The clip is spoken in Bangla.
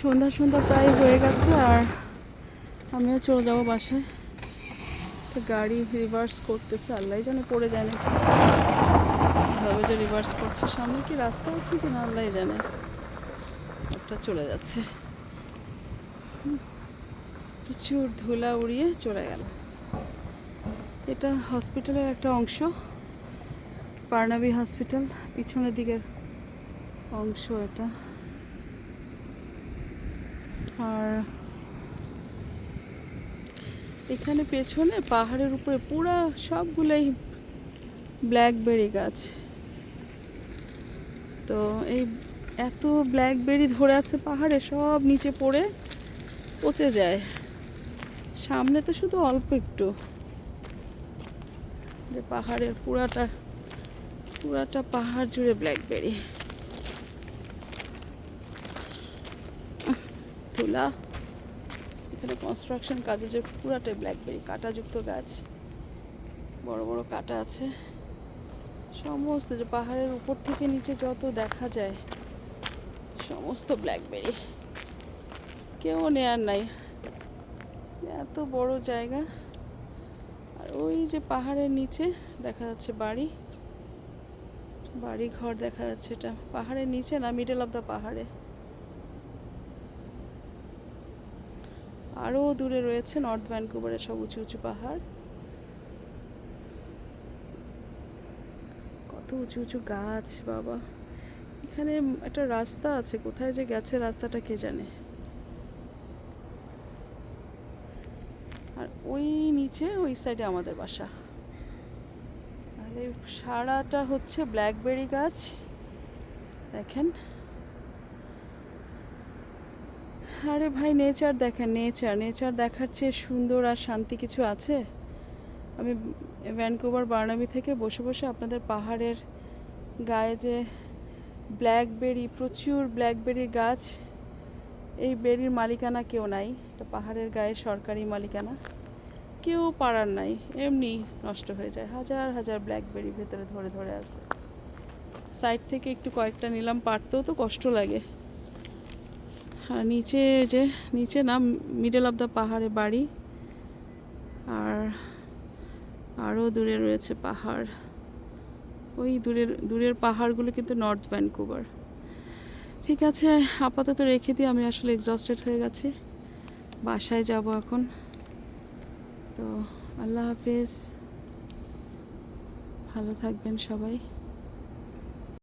সন্ধ্যা সন্ধ্যা প্রায় হয়ে গেছে আর আমিও চলে যাব বাসায়। একটা গাড়ি রিভার্স করতেছে আল্লাহ জানে পড়ে যায় না ভাবে যে রিভার্স করছে, সামনে কি রাস্তা আছে কি না আল্লাহ জানে। একটা চলে যাচ্ছে। প্রচুর ধুলা উড়িয়ে চলে গেল। এটা হসপিটালের একটা অংশ পার্নাবি হসপিটাল পিছনের দিকের অংশ এটা। আর এখানে পেছনে পাহাড়ের উপরে পুরা সবগুলোই ব্ল্যাকবেরি গাছ। তো এই এত ব্ল্যাকবেরি ধরে আছে পাহাড়ে, সব নিচে পড়ে পচে যায়। সামনে তো শুধু অল্প একটু। যে পাহাড়ের পুরাটা পুরাটা পাহাড় জুড়ে ব্ল্যাকবেরি তুলা। এখানে কনস্ট্রাকশন কাজ হচ্ছে পুরাটাই ব্ল্যাকবেরি কাঁটাযুক্ত গাছ। বড় বড় কাঁটা আছে। সমস্ত যে পাহাড়ের উপর থেকে নিচে যত দেখা যায়, সমস্ত ব্ল্যাকবেরি কেউ নেয়ার নাই। এত বড় জায়গা। আর ওই যে পাহাড়ের নিচে দেখা যাচ্ছে বাড়ি। বাড়ি ঘর দেখা যাচ্ছে এটা। পাহাড়ের নিচে না মিডল অফ দ্য পাহাড়ে। আরও দূরে রয়েছে নর্থ ভ্যানকুভারের সব উঁচু উঁচু পাহাড়। কত উঁচু উঁচু গাছ, বাবা। এখানে একটা রাস্তা আছে, কোথায় যে গেছে রাস্তাটা কে জানে। আর ওই নিচে, ওই সাইডে আমাদের বাসা। আর, সারাটা হচ্ছে ব্ল্যাকবেরি গাছ। দেখেন। আরে ভাই নেচার দেখেন নেচার নেচার দেখার চেয়ে সুন্দর আর শান্তি কিছু আছে? আমি ভ্যানকুভার বার্নাবি থেকে বসে বসে আপনাদের পাহাড়ের গায়ে যে ব্ল্যাকবেরি প্রচুর ব্ল্যাকবেরির গাছ, এই বেরির মালিকানা কেউ নাই। এটা পাহাড়ের গায়ে সরকারি মালিকানা। কেউ পারার নাই। এমনি নষ্ট হয়ে যায়। হাজার হাজার ব্ল্যাকবেরি ভেতরে ধরে ধরে আছে। সাইড থেকে একটু কয়েকটা নিলাম, পারতেও তো কষ্ট লাগে। আর নিচে যে, নিচে না মিডল অফ দ্য পাহাড়ে বাড়ি। আর আরও দূরে রয়েছে পাহাড়। ওই দূরের দূরের পাহাড়গুলো কিন্তু নর্থ ভ্যানকুভার ঠিক আছে, আপাতত রেখে দিই, আমি আসলে এক্সস্টেড হয়ে গেছি। বাসায় যাব এখন। তো, আল্লাহ হাফিজ। ভালো থাকবেন সবাই।